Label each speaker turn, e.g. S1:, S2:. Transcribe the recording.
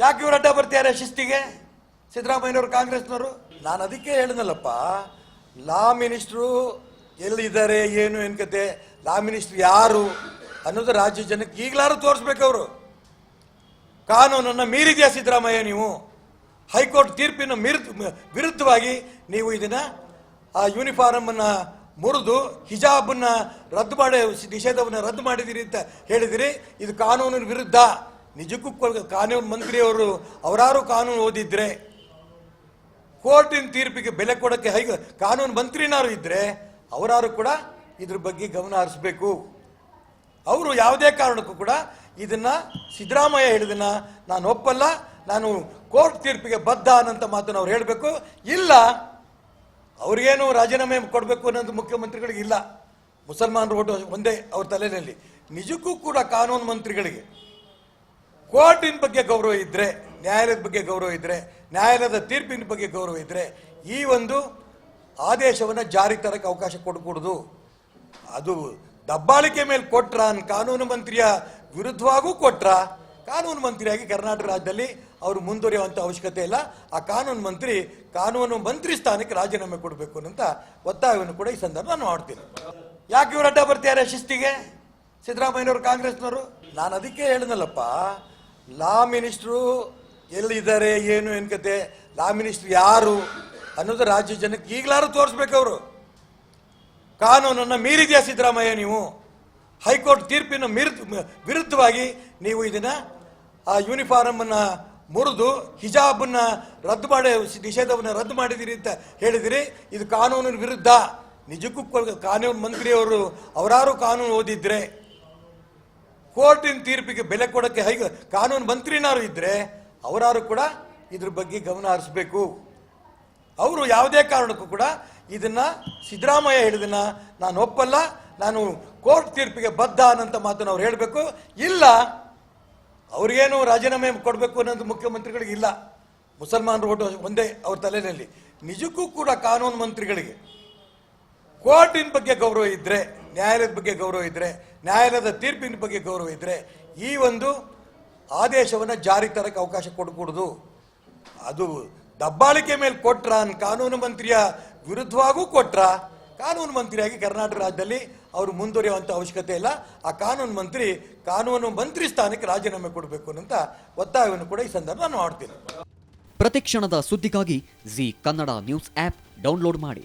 S1: ಯಾಕೆ ಇವ್ರು ಅಡ್ಡ ಬರ್ತಿದ್ದಾರೆ ಶಿಸ್ತಿಗೆ? ಸಿದ್ದರಾಮಯ್ಯನವರು, ಕಾಂಗ್ರೆಸ್ನವರು? ನಾನು ಅದಕ್ಕೆ ಹೇಳಿದ್ನಲ್ಲಪ್ಪ, ಲಾ ಮಿನಿಸ್ಟ್ರು ಎಲ್ಲಿದ್ದಾರೆ, ಏನು ಎನ್ಕತೆ ಲಾ ಮಿನಿಸ್ಟ್ರು ಯಾರು ಅನ್ನೋದು ರಾಜ್ಯ ಜನಕ್ಕೆ ಈಗಲಾರು ತೋರಿಸ್ಬೇಕು ಅವರು. ಕಾನೂನನ್ನು ಮೀರಿದೆಯಾ ಸಿದ್ದರಾಮಯ್ಯ ನೀವು? ಹೈಕೋರ್ಟ್ ತೀರ್ಪಿನ ಮಿರ್, ವಿರುದ್ಧವಾಗಿ ನೀವು ಇದನ್ನು, ಆ ಯೂನಿಫಾರ್ಮನ್ನು ಮುರಿದು, ಹಿಜಾಬನ್ನು ರದ್ದು ಮಾಡಿ, ನಿಷೇಧವನ್ನು ರದ್ದು ಮಾಡಿದ್ದೀರಿ ಅಂತ ಹೇಳಿದಿರಿ. ಇದು ಕಾನೂನಿನ ವಿರುದ್ಧ. ನಿಜಕ್ಕೂ ಕಾನೂನು ಮಂತ್ರಿಯವರು ಅವರಾರು ಕಾನೂನು ಓದಿದ್ರೆ, ಕೋರ್ಟಿನ ತೀರ್ಪಿಗೆ ಬೆಲೆ ಕೊಡೋಕ್ಕೆ ಹೈ ಕಾನೂನು ಮಂತ್ರಿನಾರು ಇದ್ರೆ, ಅವರಾರು ಕೂಡ ಇದ್ರ ಬಗ್ಗೆ ಗಮನ ಹರಿಸ್ಬೇಕು. ಅವರು ಯಾವುದೇ ಕಾರಣಕ್ಕೂ ಕೂಡ ಇದನ್ನ ಸಿದ್ದರಾಮಯ್ಯ ಹೇಳಿದನ್ನ ನಾನು ಒಪ್ಪಲ್ಲ, ನಾನು ಕೋರ್ಟ್ ತೀರ್ಪಿಗೆ ಬದ್ಧ ಅನ್ನೋಂಥ ಮಾತನ್ನು ಅವ್ರು ಹೇಳಬೇಕು. ಇಲ್ಲ, ಅವ್ರಿಗೇನು ರಾಜೀನಾಮೆ ಕೊಡಬೇಕು ಅನ್ನೋದು ಮುಖ್ಯಮಂತ್ರಿಗಳಿಗೆ ಇಲ್ಲ. ಮುಸಲ್ಮಾನರು ಓಟು ಒಂದೇ ಅವ್ರ ತಲೆಯಲ್ಲಿ. ನಿಜಕ್ಕೂ ಕೂಡ ಕಾನೂನು ಮಂತ್ರಿಗಳಿಗೆ ಕೋರ್ಟಿನ ಬಗ್ಗೆ ಗೌರವ ಇದ್ರೆ, ನ್ಯಾಯಾಲಯದ ಬಗ್ಗೆ ಗೌರವ ಇದ್ರೆ, ನ್ಯಾಯಾಲಯದ ತೀರ್ಪಿನ ಬಗ್ಗೆ ಗೌರವ ಇದ್ರೆ, ಈ ಒಂದು ಆದೇಶವನ್ನು ಜಾರಿ ತರಕ್ಕೆ ಅವಕಾಶ ಕೊಡಕೂಡದು. ಅದು ದಬ್ಬಾಳಿಕೆ ಮೇಲೆ ಕೊಟ್ರ ಕಾನೂನು ಮಂತ್ರಿಯ ವಿರುದ್ಧವಾಗೂ ಕೊಟ್ರ, ಕಾನೂನು ಮಂತ್ರಿಯಾಗಿ ಕರ್ನಾಟಕ ರಾಜ್ಯದಲ್ಲಿ ಅವರು ಮುಂದುವರಿಯುವಂಥ ಅವಶ್ಯಕತೆ ಇಲ್ಲ. ಆ ಕಾನೂನು ಮಂತ್ರಿ ಕಾನೂನು ಮಂತ್ರಿ ಸ್ಥಾನಕ್ಕೆ ರಾಜೀನಾಮೆ ಕೊಡಬೇಕು ಅಂತ ಒತ್ತಾಯವನ್ನು ಕೂಡ ಈ ಸಂದರ್ಭ ನಾನು ಮಾಡ್ತೀನಿ. ಯಾಕೆ ಇವರು ಅಡ್ಡ ಬರ್ತಿದ್ದಾರೆ ಶಿಸ್ತಿಗೆ? ಸಿದ್ದರಾಮಯ್ಯನವರು, ಕಾಂಗ್ರೆಸ್ನವರು? ನಾನು ಅದಕ್ಕೆ ಹೇಳಿದ್ನಲ್ಲಪ್ಪ ಲಾ ಮಿನಿಸ್ಟ್ರು ಎಲ್ಲಿದ್ದಾರೆ, ಏನು ಎನ್ಕತೆ ಲಾ ಮಿನಿಸ್ಟ್ರು ಯಾರು ಅನ್ನೋದು ರಾಜ್ಯ ಜನಕ್ಕೆ ಈಗಲಾರು ತೋರಿಸ್ಬೇಕು ಅವರು ಕಾನೂನನ್ನು ಮೀರಿದೆಯಾ ಸಿದ್ದರಾಮಯ್ಯ ನೀವು? ಹೈಕೋರ್ಟ್ ತೀರ್ಪಿನ ಮಿರ್, ವಿರುದ್ಧವಾಗಿ ನೀವು ಇದನ್ನ, ಆ ಯೂನಿಫಾರಮನ್ನು ಮುರಿದು, ಹಿಜಾಬನ್ನು ರದ್ದು ಮಾಡಿ, ನಿಷೇಧವನ್ನು ರದ್ದು ಮಾಡಿದಿರಿ ಅಂತ ಹೇಳಿದಿರಿ. ಇದು ಕಾನೂನಿನ ವಿರುದ್ಧ. ನಿಜಕ್ಕೂ ಕಾನೂನು ಮಂತ್ರಿಯವರು ಅವರಾರು ಕಾನೂನು ಓದಿದ್ರೆ ಕೋರ್ಟಿನ ತೀರ್ಪಿಗೆ ಬೆಲೆ ಕೊಡೋಕ್ಕೆ ಹೈ ಕಾನೂನು ಮಂತ್ರಿನಾರು ಇದ್ರೆ ಅವರಾರು ಕೂಡ ಇದ್ರ ಬಗ್ಗೆ ಗಮನ ಹರಿಸ್ಬೇಕು. ಅವರು ಯಾವುದೇ ಕಾರಣಕ್ಕೂ ಕೂಡ ಇದನ್ನ ಸಿದ್ದರಾಮಯ್ಯ ಹೇಳಿದನ್ನ ನಾನು ಒಪ್ಪಲ್ಲ, ನಾನು ಕೋರ್ಟ್ ತೀರ್ಪಿಗೆ ಬದ್ಧ ಅನ್ನೋಂಥ ಮಾತನ್ನು ಅವ್ರು ಹೇಳಬೇಕು. ಇಲ್ಲ, ಅವ್ರಿಗೇನು ರಾಜೀನಾಮೆ ಕೊಡಬೇಕು ಅನ್ನೋದು ಮುಖ್ಯಮಂತ್ರಿಗಳಿಗೆ ಇಲ್ಲ. ಮುಸಲ್ಮಾನರು ಓಟು ಒಂದೇ ಅವ್ರ ತಲೆಯಲ್ಲಿ. ನಿಜಕ್ಕೂ ಕೂಡ ಕಾನೂನು ಮಂತ್ರಿಗಳಿಗೆ ಕೋರ್ಟಿನ ಬಗ್ಗೆ ಗೌರವ ಇದ್ರೆ ನ್ಯಾಯಾಲಯದ ಬಗ್ಗೆ ಗೌರವ ಇದ್ದರೆ ನ್ಯಾಯಾಲಯದ ತೀರ್ಪಿನ ಬಗ್ಗೆ ಗೌರವ ಇದ್ದರೆ ಈ ಒಂದು ಆದೇಶವನ್ನು ಜಾರಿ ತರಕ್ಕೆ ಅವಕಾಶ ಕೊಡಕೂಡುದು. ಅದು ದಬ್ಬಾಳಿಕೆ ಮೇಲೆ ಕೊಟ್ರ ಕಾನೂನು ಮಂತ್ರಿಯ ವಿರುದ್ಧವಾಗೂ ಕೊಟ್ರ, ಕಾನೂನು ಮಂತ್ರಿಯಾಗಿ ಕರ್ನಾಟಕ ರಾಜ್ಯದಲ್ಲಿ ಅವರು ಮುಂದುವರಿಯುವಂಥ ಅವಶ್ಯಕತೆ ಇಲ್ಲ. ಆ ಕಾನೂನು ಮಂತ್ರಿ ಕಾನೂನು ಮಂತ್ರಿ ಸ್ಥಾನಕ್ಕೆ ರಾಜೀನಾಮೆ ಕೊಡಬೇಕು ಅಂತ ಒತ್ತಾಯವನ್ನು ಕೂಡ ಈ ಸಂದರ್ಭ ನಾನು ಮಾಡ್ತೀನಿ.
S2: ಪ್ರತಿಕ್ಷಣದ ಸುದ್ದಿಗಾಗಿ Zee Kannada news app download ಮಾಡಿ.